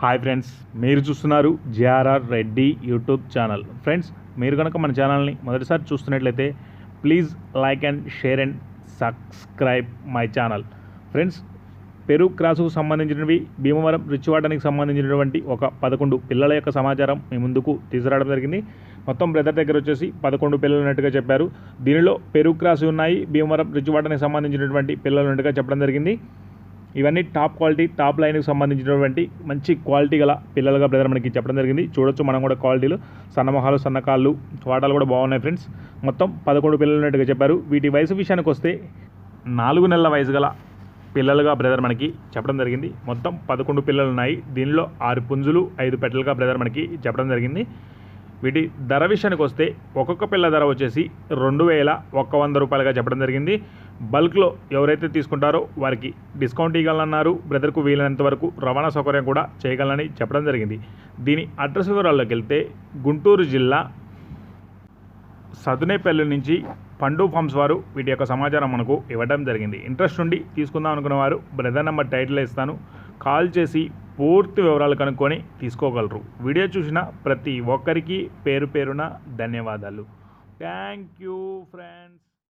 Hi friends మీరు చూస్తున్నారు JRR Reddy YouTube channel. Friends మీరు కనుక మన ఛానల్ని మొదటిసారి చూస్తున్నట్లయితే please like and share and subscribe my channel. Friends Peru క్రాసుకు సంబంధించినవి భీమవరం రిచ్వాడనికి సంబంధించినటువంటి ఒక పదకొండు పిల్లల యొక్క సమాచారం మీ ముందుకు తీసుకురావడం జరిగింది. మొత్తం బ్రదర్ దగ్గర వచ్చేసి పదకొండు పిల్లలు ఉన్నట్టుగా చెప్పారు. దీనిలో పెరు క్రాసు ఉన్నాయి భీమవరం రిచ్వాడనికి సంబంధించినటువంటి పిల్లలు ఉన్నట్టుగా చెప్పడం జరిగింది. ఇవన్నీ టాప్ క్వాలిటీ టాప్ లైన్కి సంబంధించినటువంటి మంచి క్వాలిటీ గల పిల్లలుగా బ్రదర్ మనకి చెప్పడం జరిగింది. చూడొచ్చు మనం కూడా క్వాలిటీలు. సన్నమహాలు సన్నకాళ్ళు వాటాలు కూడా బాగున్నాయి ఫ్రెండ్స్. మొత్తం పదకొండు పిల్లలు ఉన్నట్టుగా చెప్పారు. వీటి వయసు విషయానికి వస్తే నాలుగు నెలల వయసు గల పిల్లలుగా బ్రదర్ మనకి చెప్పడం జరిగింది. మొత్తం పదకొండు పిల్లలు ఉన్నాయి. దీనిలో ఆరు పుంజులు ఐదు పెట్టలుగా బ్రదర్ మనకి చెప్పడం జరిగింది. వీటి ధర విషయానికి వస్తే ఒక్కొక్క పిల్ల ధర వచ్చేసి రెండు వేల ఒక్క వంద రూపాయలుగా చెప్పడం జరిగింది. బల్క్లో ఎవరైతే తీసుకుంటారో వారికి డిస్కౌంట్ ఇవ్వాలన్నారు. బ్రదర్కు వీలైనంత వరకు రవాణా సౌకర్యం కూడా చేయగలనని చెప్పడం జరిగింది. దీని అడ్రస్ వివరాల్లోకి వెళ్తే గుంటూరు జిల్లా సదునేపల్లి నుంచి పండు ఫార్మ్స్ వారు వీటి యొక్క సమాచారం మనకు ఇవ్వడం జరిగింది. ఇంట్రెస్ట్ ఉండి తీసుకుందాం అనుకున్న వారు బ్రదర్ నెంబర్ టైటిల్ ఇస్తాను. కాల్ చేసి పూర్తి వివరాలు కనుక్కొని తీసుకోగలరు. వీడియో చూసిన ప్రతి ఒక్కరికి పేరు పేరున ధన్యవాదాలు. Thank you friends.